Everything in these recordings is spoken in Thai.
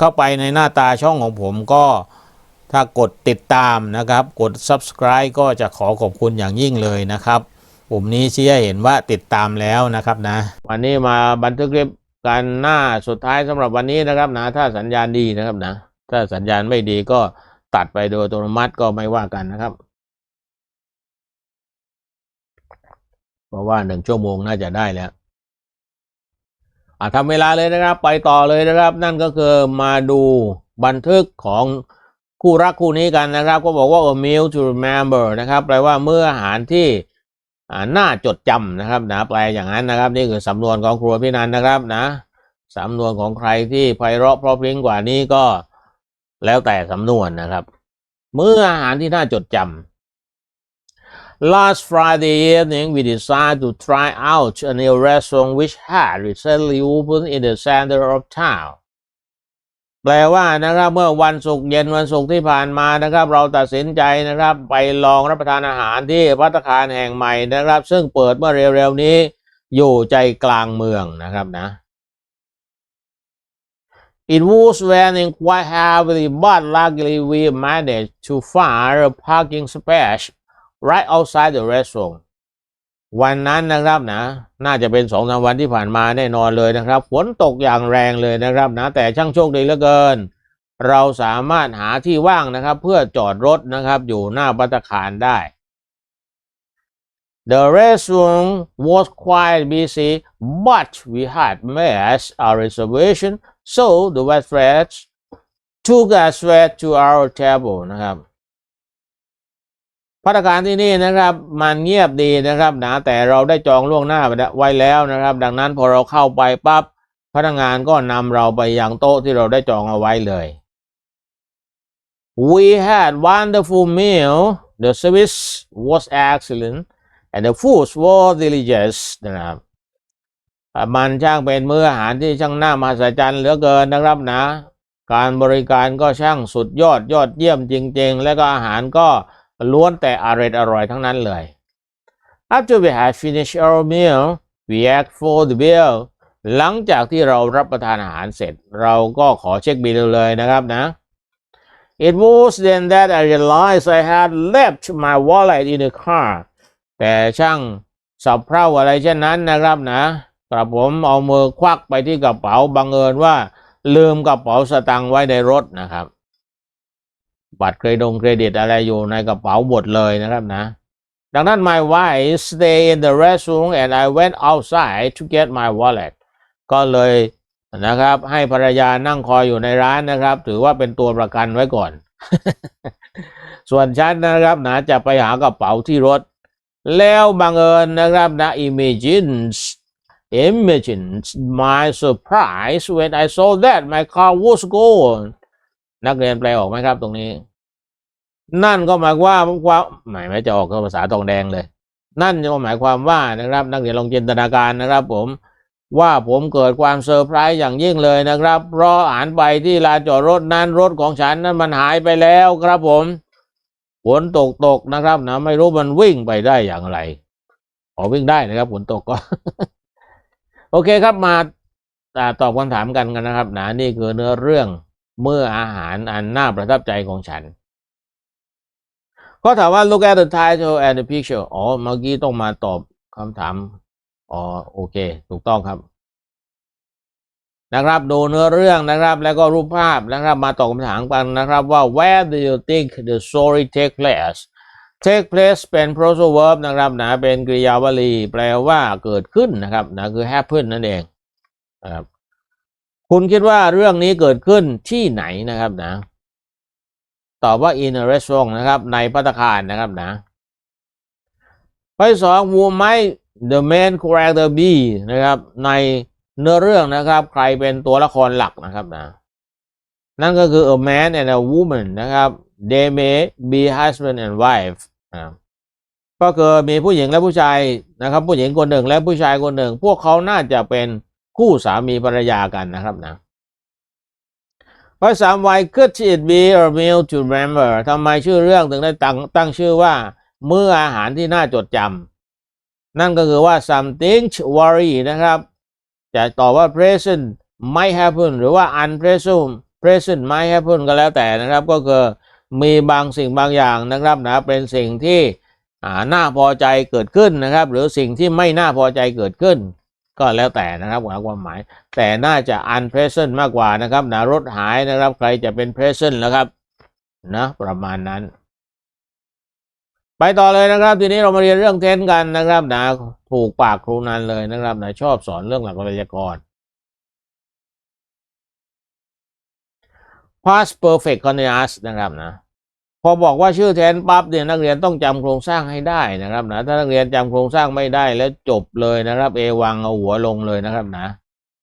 เข้าไปในหน้าตาช่องของผมก็ถ้ากดติดตามนะครับ กด subscribe ก็จะขอขอบคุณอย่างยิ่งเลยนะครับปุ่มนี้ชี้ให้เห็นว่าติดตามแล้วนะครับนะ วันนี้มาบันทึกคลิปกันหน้าสุดท้ายสำหรับวันนี้นะครับนะ ถ้าสัญญาณดีนะครับนะ ถ้าสัญญาณไม่ดีก็ตัดไปโดยอัตโนมัติก็ไม่ว่ากันนะครับ เพราะว่าหนึ่งชั่วโมงน่าจะได้แล้ว อะทำเวลาเลยนะครับ ไปต่อเลยนะครับ นั่นก็คือมาดูบันทึกของคู่รักคู่นี้กันนะครับ ก็บอกว่า a meal to remember นะครับแปลว่าเมื่ออาหารที่อ่าน่าจดจำนะครับนะแปลอย่างนั้นนะครับ นี่คือสำนวนของครัวพี่นันนะครับนะสำนวนของใครที่ไพเราะเพราะพริ้งกว่านี้ก็แล้วแต่สำนวนนะครับ เมื่ออาหารที่น่าจดจำ Last Friday evening, we decided to try out a new restaurant which had recently opened in the center of town. แปลว่านะครับเมื่อวันศุกร์เย็นวันศุกร์ที่ผ่านมานะครับ เราตัดสินใจนะครับ ไปลองรับประทานอาหารที่ภัตตาคารแห่งใหม่นะครับ ซึ่งเปิดเมื่อเร็วๆนี้ อยู่ใจกลางเมืองนะครับนะ It was raining quite heavily, but luckily we managed to find a parking space right outside the restaurant วันนั้นนะครับนะ น่าจะเป็นสองสามวันที่ผ่านมาแน่นอนเลยนะครับฝนตกอย่างแรงเลยนะครับนะ แต่ช่างโชคดีเหลือเกิน เราสามารถหาที่ว่างนะครับ เพื่อจอดรถนะครับ อยู่หน้าปัตตาคารได้ The restaurant was quite busy, but we had made a reservation, so the waitress took us straight to our table นะครับ พัตตารที่นี่นะครับมันเงียบดีนะครับนะแต่เราได้จองล่วงหน้าไว้แล้วนะครับ ดังนั้นพอเราเข้าไปปั๊บพนักงานก็นำเราไปยังโต๊ะที่เราได้จองเอาไว้เลย We had wonderful meal the service was excellent and the food was delicious นะครับมันช่างเป็นมื้ออาหารที่ช่างน่ามหัศจรรย์เหลือเกินนะครับนะ การบริการก็ช่างสุดยอดยอดเยี่ยมจริง ๆ และก็อาหารก็ ล้วนแต่อร่อยอร่อยทั้งนั้นเลย After we had finished our meal we asked for the bill หลังจากที่เรารับประทานอาหารเสร็จ เราก็ขอเช็คบิลเลยนะครับนะ It was then that I realized I had left my wallet in the car แต่ช่างสับเพร่าอะไรเช่นนั้นนะครับนะกระผมเอามือควักไปที่กระเป๋าบังเอิญว่า ลืมกระเป๋าสตางค์ไว้ในรถนะครับ บัตรเครดงเครดิตอะไรอยู่ในกระเป๋าหมดเลยนะครับนะ ดังนั้น my wife stay in the restroom and I went outside to get my wallet ก็เลยนะครับ ให้ภรรยานั่งคอยอยู่ในร้านนะครับ ถือว่าเป็นตัวประกันไว้ก่อน ส่วนฉันนะครับนะจะไปหากระเป๋าที่รถ แล้วบังเอิญนะครับนะ imagines imagines my surprise when I saw that my car was gone นักเรียนแปลออกไหมครับตรงนี้ นั่นก็หมายความว่าหมายไม่จะออกภาษาตองแดงเลย นั่นจะหมายความว่านะครับ นักเรียนลองจินตนาการนะครับ ผมว่าผมเกิดความเซอร์ไพรส์อย่างยิ่งเลยนะครับเพราะอ่านไปที่ลานจอดรถนั้นรถของฉันนั้นมันหายไปแล้วครับผมฝนตกตกนะครับนะไม่รู้มันวิ่งไปได้อย่างไรขอวิ่งได้นะครับฝนตกก็ โอเคครับมาอ่าตอบคำถามกันกันนะครับนะนี่คือเนื้อเรื่องเมื่ออาหารอันน่าประทับใจของฉัน ก็ถามว่า look at the title and the picture อ๋อ เมื่อกี้ต้องมาตอบคำถาม อ๋อ โอเค ถูกต้องครับ นะครับ ดูเนื้อเรื่องนะครับ แล้วก็รูปภาพนะครับ มาตอบคำถามกันนะครับว่า where do you think the story take place take place เป็น phrasal verb นะครับนะเป็นกริยาวลี แปลว่าเกิดขึ้นนะครับนะคือ happen นั่นเองนะครับคุณคิดว่าเรื่องนี้เกิดขึ้นที่ไหนนะครับนะ ตอบว่า in a restaurant นะครับ ในภัตตาคารนะครับนะข้อที่สอง who might the main character be นะครับ ในเนื้อเรื่องนะครับ ใครเป็นตัวละครหลักนะครับนะ นั่นก็คือ a man and a woman นะครับ they may be husband and wife นะก็คือมีผู้หญิงและผู้ชายนะครับ ผู้หญิงคนหนึ่งและผู้ชายคนหนึ่ง พวกเขาน่าจะเป็นคู่สามีภรรยากันนะครับนะ ข้อสาม why could it be a meal to remember ทำไมชื่อเรื่องถึงได้ตั้งตั้งชื่อว่ามื้ออาหารที่น่าจดจำนั่นก็คือว่า something to worry นะครับ จะตอบว่า present might happen หรือว่า unpresent present might happen ก็แล้วแต่นะครับ ก็คือมีบางสิ่งบางอย่างนะครับนะเป็นสิ่งที่น่าพอใจเกิดขึ้นนะครับ หรือสิ่งที่ไม่น่าพอใจเกิดขึ้น ก็แล้วแต่นะครับหาความหมาย แต่น่าจะ unpresent มากกว่านะครับนะรถหายนะครับใครจะเป็น present แล้วครับนะประมาณนั้น ไปต่อเลยนะครับ ทีนี้เรามาเรียนเรื่องเทนกันนะครับนะถูกปากครูนันเลยนะครับนะชอบสอนเรื่องหลักไวยากรณ์ past perfect continuous นะครับนะ พอบอกว่าชื่อแทนปั๊บเนี่ยนักเรียนต้องจำโครงสร้างให้ได้นะครับนะถ้านักเรียนจำโครงสร้างไม่ได้แล้วจบเลยนะครับ เอวังเอาหัวลงเลยนะครับนะ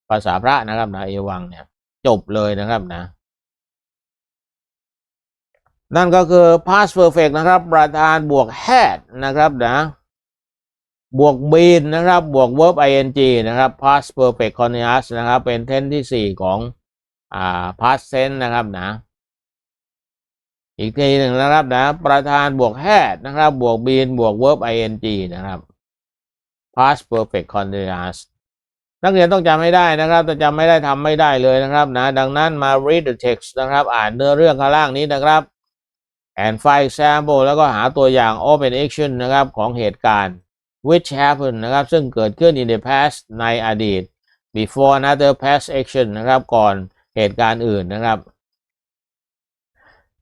ภาษาพระนะครับนะเอวังเนี่ย จบเลยนะครับนะ นั่นก็คือ past perfect นะครับ ประธานบวก had นะครับนะบวก been นะครับ บวก verb ing นะครับ past perfect continuous นะครับ เป็นเทนที่สี่ของอ่า past tense นะครับนะ อีกทีหนึ่งนะครับนะ ประธานบวก had นะครับ บวก been บวก verb ing นะครับ past perfect continuous นักเรียนต้องจำให้ได้นะครับถ้าจำไม่ได้ทำไม่ได้เลยนะครับนะดังนั้นมา read the text นะครับ อ่านเนื้อเรื่องข้างล่างนี้นะครับ and find example แล้วก็หาตัวอย่าง open action นะครับของเหตุการณ์ which happened นะครับ ซึ่งเกิดขึ้น in the past ในอดีต before another past action นะครับ ก่อนเหตุการณ์อื่นนะครับ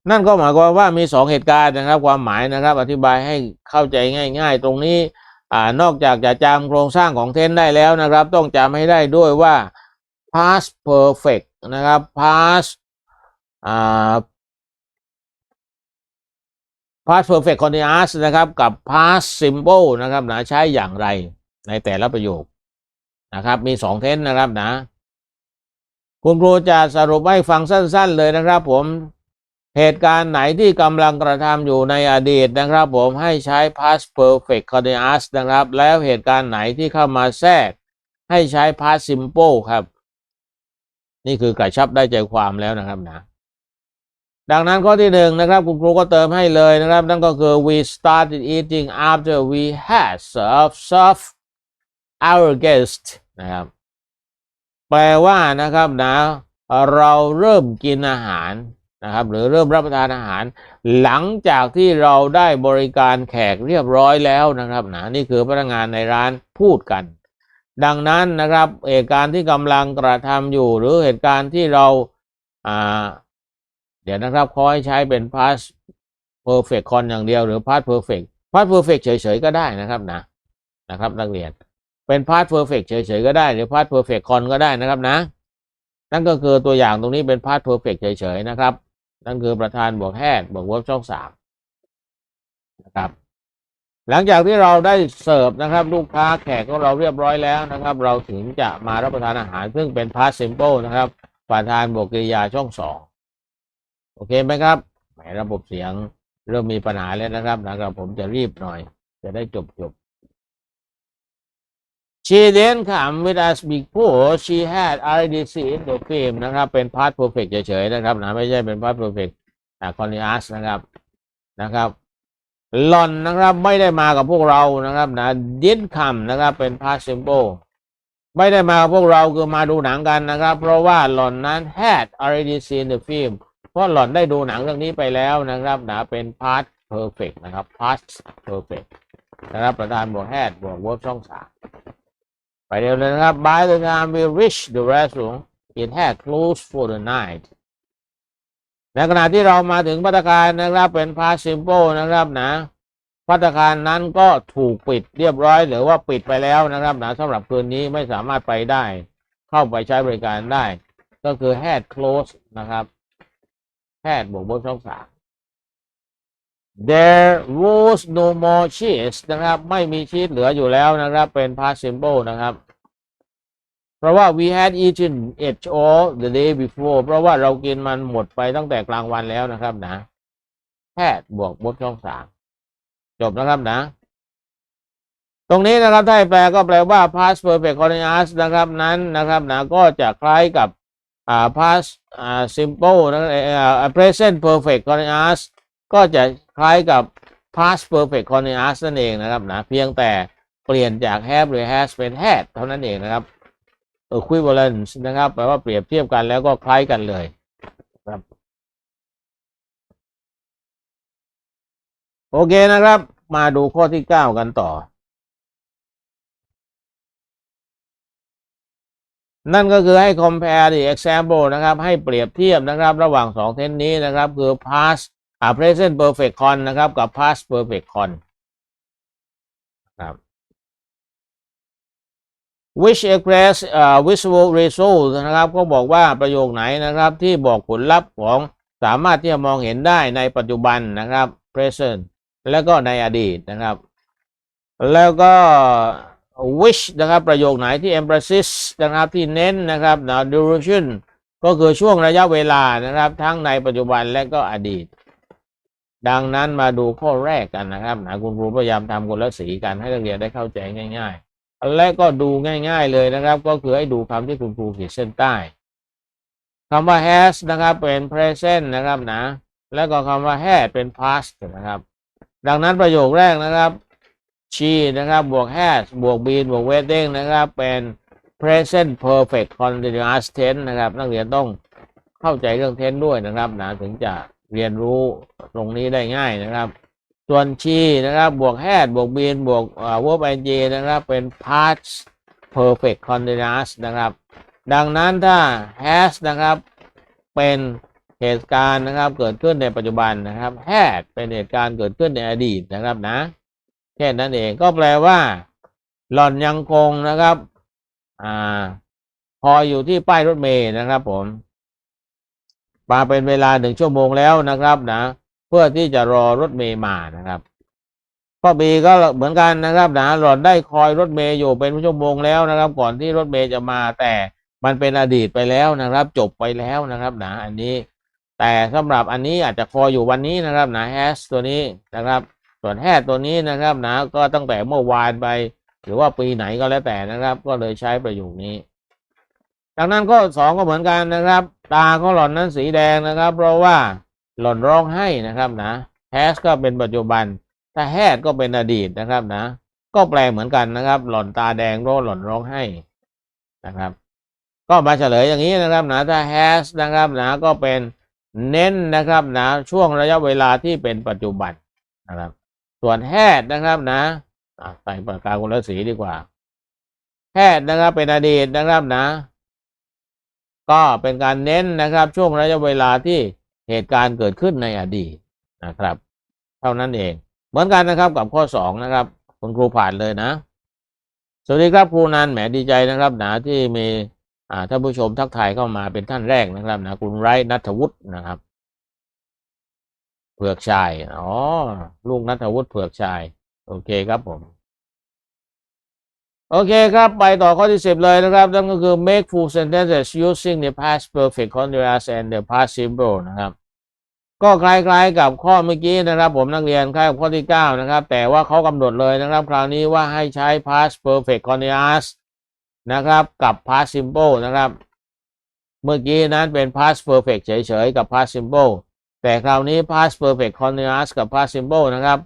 นั่นก็หมายความว่ามีสองเหตุการณ์นะครับ ความหมายนะครับ อธิบายให้เข้าใจง่าย ๆ ตรงนี้อ่านอกจากจะจำโครงสร้างของเทนได้แล้วนะครับ ต้องจำให้ได้ด้วยว่า past perfect นะครับ past past perfect continuous นะครับกับ past simple นะครับนะใช้อย่างไรในแต่ละประโยคนะครับมีสองเทนนะครับนะ คุณครูจะสรุปให้ฟังสั้น ๆ เลยนะครับผม เหตุการณ์ไหนที่กำลังกระทำอยู่ในอดีตนะครับผมให้ใช้ past perfect continuous นะครับ แล้วเหตุการณ์ไหนที่เข้ามาแทรก ให้ใช้ past simple ครับ นี่คือกระชับได้ใจความแล้วนะครับนะ ดังนั้นข้อที่หนึ่งนะครับ คุณครูก็เติมให้เลยนะครับ นั่นก็คือ we started eating after we had served served our guest นะครับ แปลว่านะครับนะ เราเริ่มกินอาหาร นะครับหรือเริ่มรับประทานอาหาร หลังจากที่เราได้บริการแขกเรียบร้อยแล้วนะครับนะนี่คือพนักงานในร้านพูดกัน ดังนั้นนะครับเหตุการณ์ที่กำลังกระทำอยู่ หรือเหตุการณ์ที่เราอ่าเดี๋ยวนะครับขอให้ใช้เป็น past perfect con อย่างเดียวหรือ past perfect past perfect เฉยๆก็ได้นะครับนะนะครับนักเรียนเป็น past perfect เฉยๆก็ได้หรือ past perfect con ก็ได้นะครับนะ นั่นก็คือตัวอย่างตรงนี้เป็น past perfect เฉยๆนะครับ นั่นคือประธานบวก had บวก verb ช่องสามนะครับ หลังจากที่เราได้เสิร์ฟนะครับ ลูกค้าแขกของเราเรียบร้อยแล้วนะครับ เราถึงจะมารับประทานอาหารซึ่งเป็น past simple นะครับ ประธานบวกกริยาช่องสองโอเคไหมครับแหมระบบเสียงเริ่มมีปัญหาแล้วนะครับนะครับ ผมจะรีบหน่อย จะได้จบจบ She didn't come with us before she had already seen the film นะครับ เป็น past perfect เฉยๆนะครับนะไม่ใช่เป็น past perfect อ่ continuous นะครับนะครับหล่อนนะครับไม่ได้มากับพวกเรานะครับนะ did come นะครับเป็น past simple ไม่ได้มากับพวกเราคือมาดูหนังกันนะครับ เพราะว่าหล่อนนั้น had already seen the film เพราะหล่อนได้ดูหนังเรื่องนี้ไปแล้วนะครับนะเป็น past perfect นะครับ past perfect นะครับประธานบวก had บวก verb ช่องสาม ไปเร็วเลยนะครับ by the time we reach the restaurant it had closed for the night ในขณะที่เรามาถึงพัตตาคารนะครับเป็น past simple นะครับนะพัตตาคารนั้นก็ถูกปิดเรียบร้อย หรือว่าปิดไปแล้วนะครับนะสำหรับคืนนี้ไม่สามารถไปได้ เข้าไปใช้บริการได้ ก็คือ had closed นะครับ had บวกบนช่องสาม there was no more cheese นะครับ ไม่มีชีสเหลืออยู่แล้วนะครับ เป็น past simple นะครับ เพราะว่า we had eaten it all the day before เพราะว่าเรากินมันหมดไปตั้งแต่กลางวันแล้วนะครับนะ had บวกบนช่องสามจบนะครับนะ ตรงนี้นะครับ ถ้าแปลก็แปลว่า past perfect continuous นะครับนั้นนะครับนะก็จะคล้ายกับอ่า past อ่า simple นะอ่า present perfect continuous ก็จะ คล้ายกับ past perfect continuous นั่นเองนะครับนะเพียงแต่เปลี่ยนจาก have หรือ has เป็น had เท่านั้นเองนะครับ equivalence นะครับแปลว่าเปรียบเทียบกันแล้วก็คล้ายกันเลยครับโอเคนะครับ มาดูข้อที่เก้ากันต่อ นั่นก็คือให้ compare the example นะครับ ให้เปรียบเทียบนะครับ ระหว่างสองเทนนี้นะครับ คือ past อ่า present perfect con นะครับ กับ past perfect con ครับ which express อ่า visual result นะครับ ก็บอกว่าประโยคไหนนะครับ ที่บอกผลลัพธ์ของสามารถที่จะมองเห็นได้ในปัจจุบันนะครับ present แล้วก็ในอดีตนะครับ แล้วก็ which นะครับ ประโยคไหนที่ emphasis นะครับที่เน้นนะครับ duration ก็คือช่วงระยะเวลานะครับ ทั้งในปัจจุบันและก็อดีต ดังนั้นมาดูข้อแรกกันนะครับนะคุณครูพยายามทำคนละสีกันให้นักเรียนได้เข้าใจง่าย ๆ และก็ดูง่าย ๆ เลยนะครับ ก็คือให้ดูคำที่คุณครูขีดเส้นใต้คำว่า has นะครับ เป็น present นะครับนะ แล้วก็คำว่า had เป็น past นะครับ ดังนั้นประโยคแรกนะครับ she นะครับ บวก has บวก been บวก wedding นะครับ เป็น present perfect continuous tense นะครับ นักเรียนต้องเข้าใจเรื่อง tense ด้วยนะครับนะถึงจะ เรียนรู้ตรงนี้ได้ง่ายนะครับ ส่วน she นะครับ บวก had บวก been บวกอ่า verb ing นะครับ เป็น past perfect continuous นะครับ ดังนั้นถ้า has นะครับเป็นเหตุการณ์นะครับเกิดขึ้นในปัจจุบันนะครับ had เป็นเหตุการณ์เกิดขึ้นในอดีตนะครับนะแค่นั้นเองก็แปลว่า หล่อนยังคงนะครับ อ่า พออยู่ที่ป้ายรถเมล์นะครับผม มาเป็นเวลาหนึ่งชั่วโมงแล้วนะครับนะ เพื่อที่จะรอรถเมล์มานะครับข้อบีก็เหมือนกันนะครับนะหลอนได้คอยรถเมล์อยู่เป็นชั่วโมงแล้วนะครับ ก่อนที่รถเมล์จะมาแต่มันเป็นอดีตไปแล้วนะครับ จบไปแล้วนะครับนะอันนี้ แต่สำหรับอันนี้อาจจะคอยอยู่วันนี้นะครับนะ has ตัวนี้นะครับ ส่วนแฮดตัวนี้นะครับนะก็ตั้งแต่เมื่อวานไป หรือว่าปีไหนก็แล้วแต่นะครับ ก็เลยใช้ประโยคนี้ ดังนั้นข้อสองก็เหมือนกันนะครับ ตาของหล่อนนั้นสีแดงนะครับ เพราะว่าหล่อนร้องไห้นะครับนะ has ก็เป็นปัจจุบันถ้า had ก็เป็นอดีตนะครับนะ ก็แปลเหมือนกันนะครับ หล่อนตาแดงเพราะหล่อนร้องไห้นะครับ ก็มาเฉลยอย่างนี้นะครับนะถ้า has นะครับนะก็เป็นเน้นนะครับนะช่วงระยะเวลาที่เป็นปัจจุบันนะครับ ส่วน had นะครับนะอะใส่ปากกาคนละสีดีกว่า had นะครับเป็นอดีตนะครับนะ ก็เป็นการเน้นนะครับช่วงระยะเวลาที่เหตุการณ์เกิดขึ้นในอดีตนะครับ เท่านั้นเองเหมือนกันนะครับกับข้อสองนะครับคุณครูผ่านเลยนะ สวัสดีครับครูนันแหมดีใจนะครับนะที่มีอ่าท่านผู้ชมทักทายเข้ามาเป็นท่านแรกนะครับนะคุณไร้นัทวุฒินะครับ เผือกชายอ๋อลูกนัทวุฒิเผือกชาย โอเคครับผม โอเคครับ ไปต่อข้อที่สิบเลยนะครับ นั่นก็คือ make full sentences using the past perfect continuous and the past simple นะครับ ก็คล้ายๆกับข้อเมื่อกี้นะครับ ผมนักเรียนคล้ายกับข้อที่เก้านะครับ แต่ว่าเขากำหนดเลยนะครับ คราวนี้ว่าให้ใช้ past perfect continuous นะครับ กับ past simple นะครับ เมื่อกี้นั้นเป็น past perfect เฉยๆ กับ past simple แต่คราวนี้ past perfect continuous กับ past simple นะครับ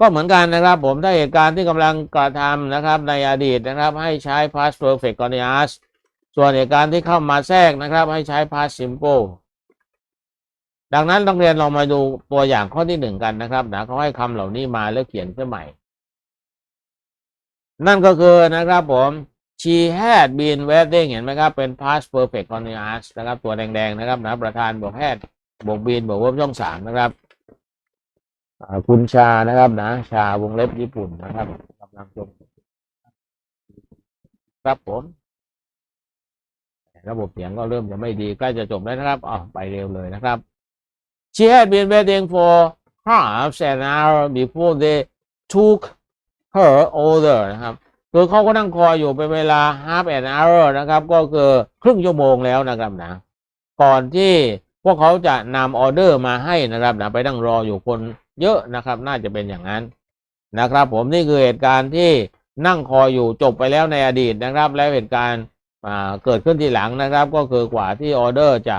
ก็เหมือนกันนะครับผมถ้าเหตุการณ์ที่กำลังกระทำนะครับในอดีตนะครับ ให้ใช้ past perfect continuous ส่วนเหตุการณ์ที่เข้ามาแทรกนะครับ ให้ใช้ past simple ดังนั้นต้องเรียนลองมาดูตัวอย่างข้อที่หนึ่งกันนะครับนะเขาให้คำเหล่านี้มาแล้วเขียนขึ้นใหม่ นั่นก็คือนะครับผม she had been wedding เห็นไหมครับ เป็น past perfect continuous นะครับ ตัวแดงๆนะครับนะประธานบวก had บวก been บวก verb ช่องสามนะครับ คุณชานะครับนะ ชาวงเล็บญี่ปุ่นนะครับกำลังชมครับผม ระบบเสียงก็เริ่มจะไม่ดีใกล้จะจบแล้วนะครับอ๋อไปเร็วเลยนะครับ She had been waiting for half an hour before they took her order นะครับคือเขาก็นั่งคอยอยู่เป็นเวลา half an hour นะครับ ก็คือครึ่งชั่วโมงแล้วนะครับนะ ก่อนที่พวกเขาจะนำออเดอร์มาให้นะครับนะไปนั่งรออยู่คน เยอะนะครับ น่าจะเป็นอย่างนั้นนะครับ ผมนี่คือเหตุการณ์ที่นั่งคอยอยู่จบไปแล้วในอดีตนะครับ แล้วเหตุการณ์เกิดขึ้นทีหลังนะครับ ก็คือกว่าที่ออเดอร์จะ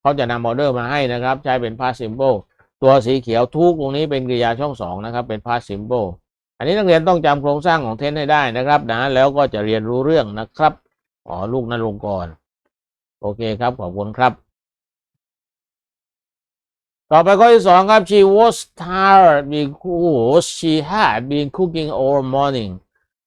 เขาจะนำออเดอร์มาให้นะครับ ใช้เป็น past simple ตัวสีเขียวทุกตรงนี้เป็นกริยาช่องสองนะครับ เป็น past simple อันนี้นักเรียนต้องจำโครงสร้างของเทนให้ได้นะครับนะแล้วก็จะเรียนรู้เรื่องนะครับอ๋อลูกนรงกรโอเคครับขอบคุณครับ ต่อไปข้อที่สองครับ she was tired because she had been cooking all morning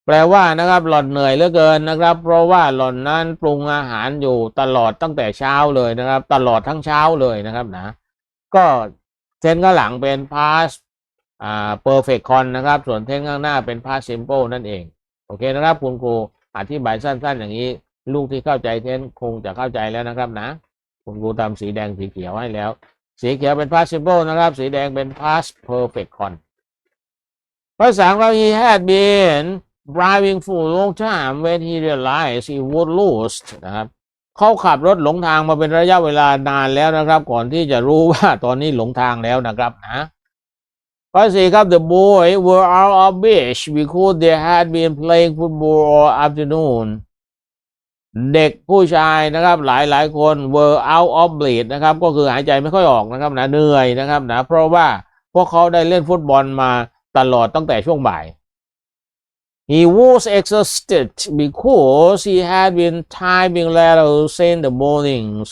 แปลว่านะครับหล่อนเหนื่อยเหลือเกินนะครับ เพราะว่าหล่อนนั้นปรุงอาหารอยู่ตลอดตั้งแต่เช้าเลยนะครับ ตลอดทั้งเช้าเลยนะครับนะ ก็เส้นข้างหลังเป็น past อ่า perfect con นะครับ ส่วนเส้นข้างหน้าเป็น past simple นั่นเอง โอเคนะครับ คุณครูอธิบายสั้นๆ อย่างนี้ ลูกที่เข้าใจเทนคงจะเข้าใจแล้วนะครับนะ คุณครูทำสีแดงสีเขียวให้แล้ว สีเขียวเป็น past simple นะครับ สีแดงเป็น past perfect con ภาษาเรา he had been driving for a long time when he realized he would lose นะครับเขาขับรถหลงทางมาเป็นระยะเวลานานแล้วนะครับ ก่อนที่จะรู้ว่าตอนนี้หลงทางแล้วนะครับนะข้อสี่ครับ the boy were out of beach because they had been playing football all afternoon เด็กผู้ชายนะครับหลายหลายคน were out of breath นะครับก็คือหายใจไม่ค่อยออกนะครับนะเหนื่อยนะครับนะเพราะว่าพวกเขาได้เล่นฟุตบอลมาตลอดตั้งแต่ช่วงบ่าย He was exhausted because he had been typing letters in the mornings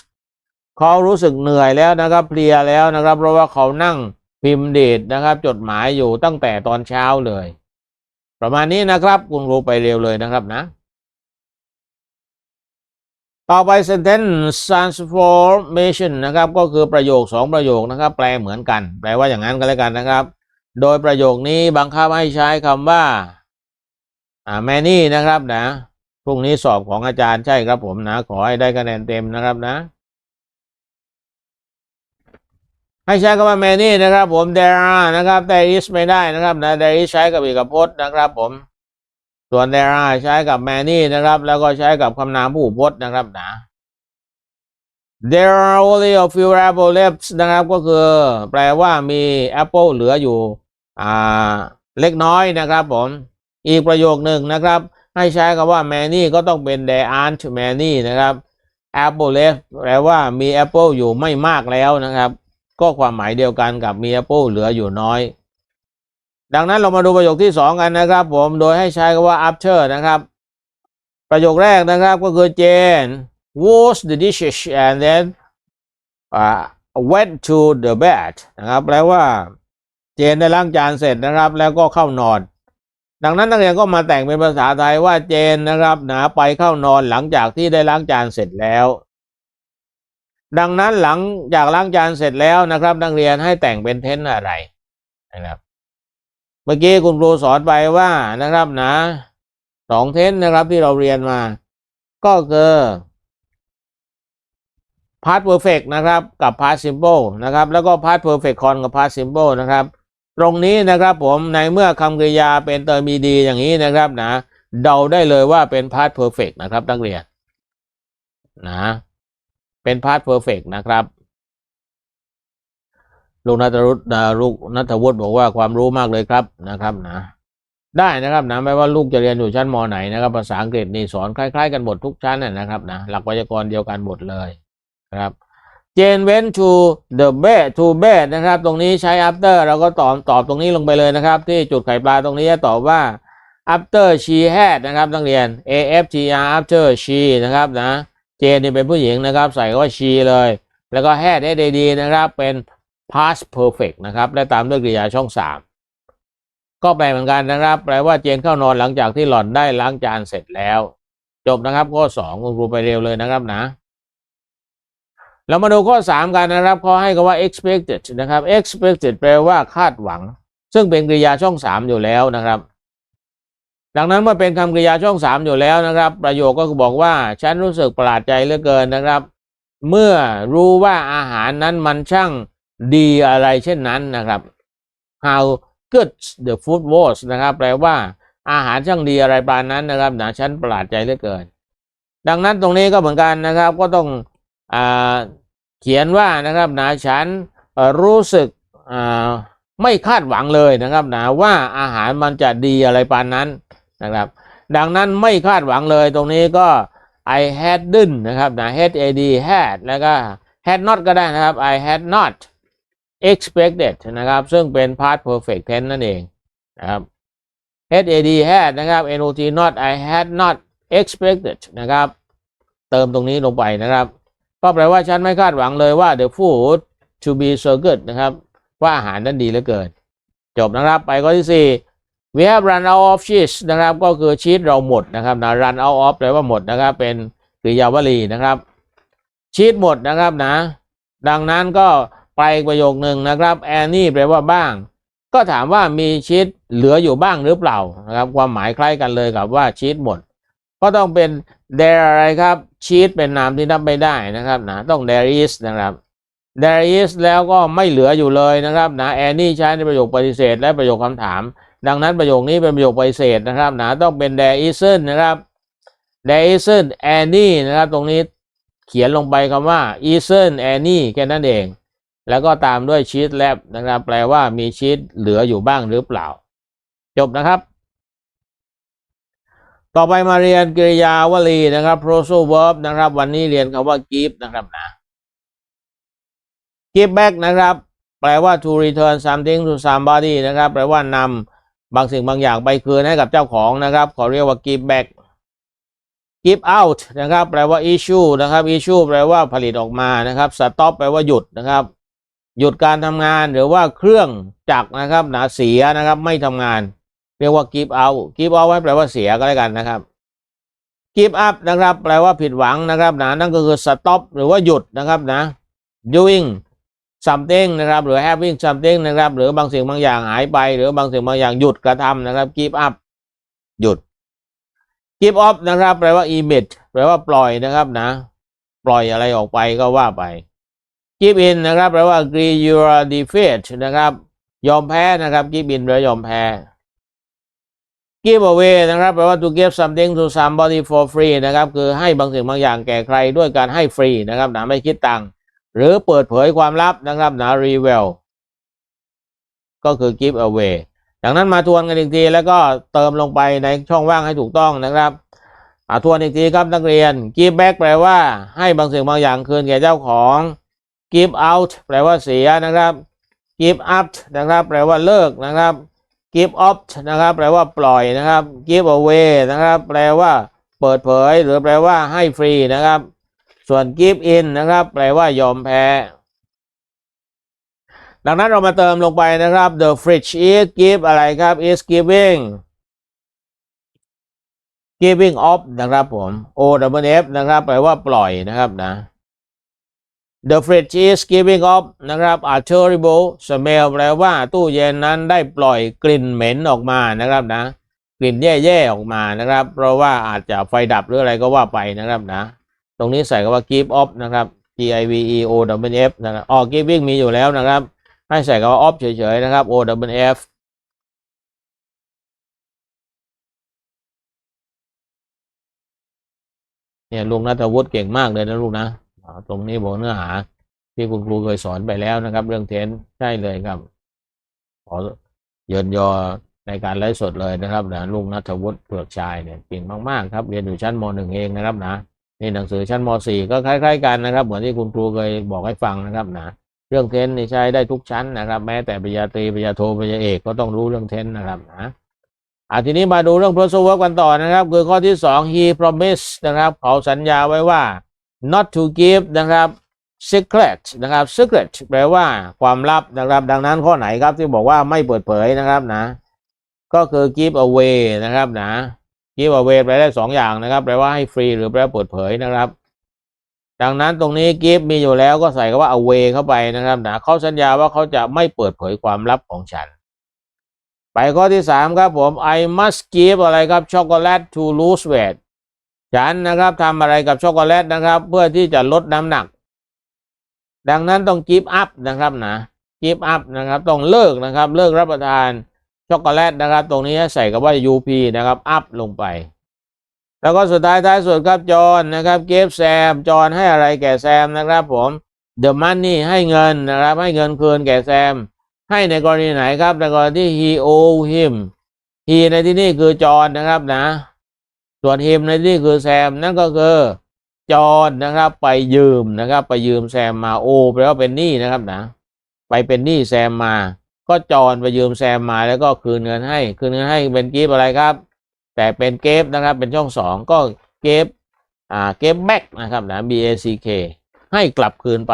เขารู้สึกเหนื่อยแล้วนะครับเพลียแล้วนะครับ เพราะว่าเขานั่งพิมพ์เดทนะครับ จดหมายอยู่ตั้งแต่ตอนเช้าเลย ประมาณนี้นะครับ คุณรู้ไปเร็วเลยนะครับนะ ต่อไป sentence transformation นะครับก็คือประโยคสองประโยคนะครับ แปลเหมือนกัน แปลว่าอย่างนั้นก็แล้วกันนะครับ โดยประโยคนี้บังคับให้ใช้คำว่าอ่าแมนี่นะครับนะพรุ่งนี้สอบของอาจารย์ใช่ครับผมนะ ขอให้ได้คะแนนเต็มนะครับนะ ให้ใช้คำว่าแมนี่นะครับผม there are นะครับ there is ไม่ได้นะครับนะ there is ใช้กับเอกพจน์นะครับผม ส่วน there are ใช้กับ many นะครับ แล้วก็ใช้กับคำนามผู้พจน์นะครับนะ there are only a few apple left นะครับ ก็คือ แปลว่ามี apple เหลืออยู่อ่าเล็กน้อยนะครับผม อีกประโยคหนึ่งนะครับ ให้ใช้คำว่า many ก็ต้องเป็น there aren't many นะครับ apple left แปลว่ามี apple อยู่ไม่มากแล้วนะครับ ก็ความหมายเดียวกันกับมี apple เหลืออยู่น้อย ดังนั้นเรามาดูประโยคที่สองกันนะครับ ผมโดยให้ใช้คำว่า after นะครับ ประโยคแรกนะครับก็คือ Jane washed the dishes and then uh, went to the bed นะครับแปลว่า เจนได้ล้างจานเสร็จนะครับ แล้วก็เข้านอน ดังนั้นนักเรียนก็มาแต่งเป็นภาษาไทยว่าเจนนะครับหนะไปเข้านอนหลังจากที่ได้ล้างจานเสร็จแล้ว ดังนั้นหลังจากล้างจานเสร็จแล้วนะครับ นักเรียนให้แต่งเป็นเทนอะไรนะครับ เมื่อกี้คุณครูสอนไปว่านะครับนะสองเทนนะครับที่เราเรียนมา ก็คือ past perfect นะครับกับ past simple นะครับ แล้วก็ past perfect con กับ past simple นะครับ ตรงนี้นะครับผมในเมื่อคำกริยาเป็นเตอร์มีดีอย่างนี้นะครับนะเดาได้เลยว่าเป็น past perfect นะครับนักเรียนนะเป็น past perfect นะครับ ลูกนัทรุตลูกนัทวุฒิบอกว่าความรู้มากเลยครับนะครับนะได้นะครับนะไม่ว่าลูกจะเรียนอยู่ชั้นมไหนนะครับ ภาษาอังกฤษนี่สอนคล้าย ๆ กันหมดทุกชั้นนะครับนะหลักไวยากรณ์เดียวกันหมดเลยนะครับ Jane went to the bed to bed นะครับ ตรงนี้ใช้ after เราก็ตอบตอบตรงนี้ลงไปเลยนะครับ ที่จุดไข่ปลาตรงนี้ตอบว่า after she had นะครับนักเรียน a f t r after she นะครับนะ Jane นี่เป็นผู้หญิงนะครับ ใส่ก็ว่า she เลย แล้วก็ had s a d นะครับเป็น past perfect นะครับ และตามด้วยกริยาช่องสามก็แปลเหมือนกันนะครับ แปลว่าเจนเข้านอนหลังจากที่หล่อนได้ล้างจานเสร็จแล้ว จบนะครับ ข้อสองคุณครูไปเร็วเลยนะครับนะ เรามาดูข้อสามกันนะครับเขาให้คำว่า expected นะครับ expected แปลว่าคาดหวัง ซึ่งเป็นกริยาช่องสามอยู่แล้วนะครับดังนั้นเมื่อเป็นคำกริยาช่องสามอยู่แล้วนะครับ ประโยคก็คือบอกว่าฉันรู้สึกประหลาดใจเหลือเกินนะครับ เมื่อรู้ว่าอาหารนั้นมันช่าง ดีอะไรเช่นนั้นนะครับ how good the food was นะครับ แปลว่าอาหารช่างดีอะไรประมาณนั้นนะครับหนะฉันประหลาดใจเหลือเกิน ดังนั้นตรงนี้ก็เหมือนกันนะครับ ก็ต้องอเขียนว่านะครับหนะฉันรู้สึกไม่คาดหวังเลยนะครับนะว่าอาหารมันจะดีอะไรปานนั้นนะครับ ดังนั้นไม่คาดหวังเลยตรงนี้ก็ I hadn't นะครับนะ had ad had แล้วก็ had not ก็ได้นะครับ I had not expected นะครับ ซึ่งเป็น past perfect tense นั่นเองนะครับ had ad had นะครับ not not I had not expected นะครับ เติมตรงนี้ลงไปนะครับ ก็แปลว่าฉันไม่คาดหวังเลยว่า the food to be so good นะครับ ว่าอาหารนั้นดีเหลือเกิน จบนะครับ ไปข้อที่สี่ we have run out of cheese นะครับ ก็คือชีสเราหมดนะครับนะ run out of แปลว่าหมดนะครับ เป็นกริยาวลีนะครับชีสหมดนะครับนะ ดังนั้นก็ ไปประโยคหนึ่งนะครับ Annie แปลว่าบ้าง ก็ถามว่ามีชีสเหลืออยู่บ้างหรือเปล่านะครับความหมายคล้ายกันเลยกับว่าชีสหมด ก็ต้องเป็น there อะไรครับชีสเป็นนามที่นับไม่ได้นะครับนะต้อง there is นะครับ there is แล้วก็ไม่เหลืออยู่เลยนะครับนะ Annie ใช้ในประโยคปฏิเสธ และประโยคคำถาม ดังนั้นประโยคนี้เป็นประโยคปฏิเสธนะครับนะต้องเป็น there isn't นะครับ there isn't any นะครับตรงนี้เขียนลงไปคำว่า isn't any แค่นั้นเอง แล้วก็ตามด้วย cheese left นะครับแปลว่ามีชีสเหลืออยู่บ้างหรือเปล่า จบนะครับ ต่อไปมาเรียนกริยาวลีนะครับ phrasal verb นะครับ วันนี้เรียนคำว่า give นะครับนะ give back นะครับ แปลว่า to return something to somebody นะครับ แปลว่านำบางสิ่งบางอย่างไปคืนให้กับเจ้าของนะครับ ขอเรียกว่า give back give out นะครับ แปลว่า issue นะครับ issue แปลว่าผลิตออกมานะครับ stop แปลว่าหยุดนะครับ หยุดการทำงานหรือว่าเครื่องจักรนะครับหนาเสียนะครับไม่ทำงาน เรียกว่า give out give out ไว้แปลว่าเสียก็แล้วกันนะครับ give up นะครับ แปลว่าผิดหวังนะครับนะนั่นก็คือ stop หรือว่าหยุดนะครับนะ doing something นะครับหรือ having something นะครับหรือบางสิ่งบางอย่างหายไป หรือบางสิ่งบางอย่างหยุดกระทำนะครับ give up หยุด give off นะครับ แปลว่า emit แปลว่าปล่อยนะครับนะ ปล่อยอะไรออกไปก็ว่าไป give in นะครับแปลว่า agree your defeat นะครับ ยอมแพ้นะครับ give in แปลว่ายอมแพ้ give away นะครับแปลว่า to give something to somebody for free นะครับคือให้บางสิ่งบางอย่างแก่ใครด้วยการให้ฟรีนะครับนะไม่คิดตังค์หรือเปิดเผยความลับนะครับนะ reveal ก็คือ give away ดังนั้นมาทวนกันอีกทีแล้วก็เติมลงไปในช่องว่างให้ถูกต้องนะครับอาทวนอีกทีครับนักเรียน give back แปลว่าให้บางสิ่งบางอย่างคืนแก่เจ้าของ give out แปลว่าเสียนะครับ give up นะครับ แปลว่าเลิกนะครับ give off นะครับ แปลว่าปล่อยนะครับ give away นะครับ แปลว่าเปิดเผย หรือแปลว่าให้ฟรีนะครับ ส่วน give in นะครับ แปลว่ายอมแพ้ ดังนั้นเรามาเติมลงไปนะครับ the fridge is give อะไรครับ is giving giving off นะครับผม o w f นะครับ แปลว่าปล่อยนะครับนะ the fridge is giving off นะครับ a terrible smell แปลว่าตู้เย็นนั้นได้ปล่อยกลิ่นเหม็นออกมานะครับนะ กลิ่นแย่ๆออกมานะครับ เพราะว่าอาจจะไฟดับหรืออะไรก็ว่าไปนะครับนะ ตรงนี้ใส่คำว่า give off นะครับ g i v e o w f นะครับอ๋อ giving มีอยู่แล้วนะครับ ให้ใส่คำว่า off เฉยๆนะครับ o w f เนี่ยลุงนัทวุฒิเก่งมากเลยนะลูกนะ ตรงนี้บอกเนื้อหา ที่คุณครูเคยสอนไปแล้วนะครับ เรื่องเทนใช่เลยครับ ขอเยินยอในการไลฟ์สดเลยนะครับนะลุงนัทวุฒิเผือกชายเนี่ยเก่งมากๆครับ เรียนอยู่ชั้นมหนึ่งเองนะครับนะนี่หนังสือชั้นมสี่ก็คล้าย ๆ กันนะครับ เหมือนที่คุณครูเคยบอกให้ฟังนะครับนะเรื่องเทนนี่ใช้ได้ทุกชั้นนะครับ แม้แต่ปริญญาตรีปริญญาโทปริญญาเอกก็ต้องรู้เรื่องเทนนะครับนะอะทีนี้มาดูเรื่อง p r o s o verb กันต่อนะครับ คือข้อที่สอง he promised นะครับ เขาสัญญาไว้ว่า not to give นะครับ secret นะครับ secret แปลว่าความลับนะครับ ดังนั้นข้อไหนครับที่บอกว่าไม่เปิดเผยนะครับนะ ก็คือ give away นะครับนะ give away แปลได้สองอย่างนะครับ แปลว่าให้ฟรีหรือแปลว่าเปิดเผยนะครับ ดังนั้นตรงนี้ give มีอยู่แล้วก็ใส่คำว่า away เข้าไปนะครับนะเขาสัญญาว่าเขาจะไม่เปิดเผยความลับของฉัน ไปข้อที่สามครับผม I must give อะไรครับช็อกโกแลต to lose weight ฉันนะครับทำอะไรกับช็อกโกแลตนะครับ เพื่อที่จะลดน้ำหนัก ดังนั้นต้อง give up นะครับนะ give up นะครับต้องเลิกนะครับเลิกรับประทานช็อกโกแลตนะครับ ตรงนี้ใส่กับว่า up นะครับ up ลงไป แล้วก็สุดท้ายท้ายสุดครับจอห์นนะครับ give Sam จอห์นให้อะไรแก่แซมนะครับ ผม the money ให้เงินนะครับ ให้เงินคืนแก่แซม ให้ในกรณีไหนครับในกรณีที่ he owe him he ในที่นี่คือจอห์นนะครับนะ ส่วน him ในที่นี่คือแซมนั่นก็คือจอนนะครับ ไปยืมนะครับ ไปยืมแซมมาโอแปลว่าเป็นหนี้นะครับนะ ไปเป็นหนี้แซมมา ก็จอนไปยืมแซมมาแล้วก็คืนเงินให้ คืนเงินให้เป็นกิฟอะไรครับ แต่เป็นเกฟนะครับ เป็นช่องสองก็เกฟอ่าเกฟแบ็กนะครับนะ B A C K ให้กลับคืนไป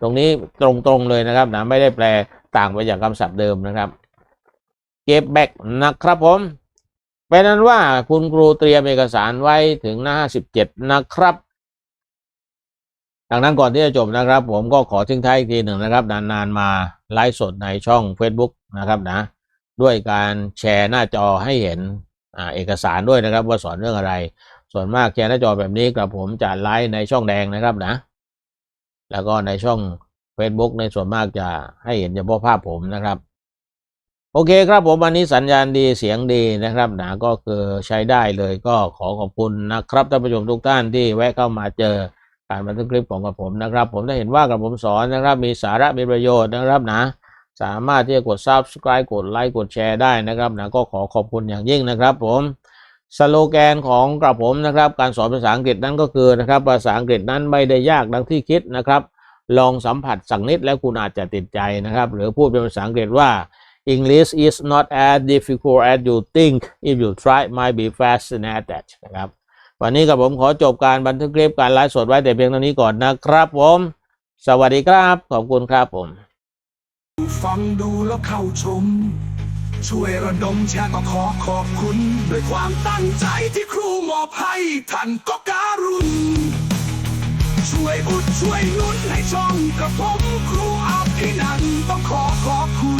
ตรงนี้ตรงๆเลยนะครับนะไม่ได้แปลต่างไปจากคำศัพท์เดิมนะครับเก็บแบกนะครับผม เป็นนั้นว่าคุณครูเตรียมเอกสารไว้ถึงหน้า57นะครับ ดังนั้นก่อนที่จะจบนะครับ ผมก็ขอทิ้งท้ายอีกทีหนึ่งนะครับ นานๆมาไลฟ์สดในช่อง Facebook นะครับนะ ด้วยการแชร์หน้าจอให้เห็นอเอกสารด้วยนะครับ ว่าสอนเรื่องอะไร ส่วนมากแชร์หน้าจอแบบนี้กับผมจะไลฟ์ในช่องแดงนะครับนะ แล้วก็ในช่อง Facebook ในส่วนมากจะให้เห็นเฉพาะภาพผมนะครับ โอเคครับผมวันนี้สัญญาณดีเสียงดีนะครับนะก็คือใช้ได้เลยก็ขอขอบคุณนะครับท่านผู้ชมทุกท่านที่แวะเข้ามาเจอการบันทึกคลิปของกับผมนะครับ ผมได้เห็นว่ากับผมสอนนะครับ มีสาระมีประโยชน์นะครับนะ สามารถที่จะกด subscribe กดไลค์กดแชร์ได้นะครับนะก็ขอขอบคุณอย่างยิ่งนะครับ ผมสโลแกนของกระผมนะครับ การสอนภาษาอังกฤษนั้นก็คือนะครับภาษาอังกฤษนั้นไม่ได้ยากดังที่คิดนะครับ ลองสัมผัสสักนิดแล้วคุณอาจจะติดใจนะครับ หรือพูดเป็นภาษาอังกฤษว่า English is not as difficult as you think if you try might be fascinated นะครับวันนี้กับผมขอจบการบันทึกคลิปการไลฟ์สดไว้แต่เพียงเท่านี้ก่อนนะครับผม สวัสดีครับ ขอบคุณครับผม ฟังดูแล้วเข้าชม ช่วยระดมแชร์ก็ขอขอบคุณ ด้วยความตั้งใจที่ครูมอบให้ท่านก็การุณ ช่วยอุดช่วยนุนให้ช่องกระผมครูอภินันท์ต้องขอขอบคุณ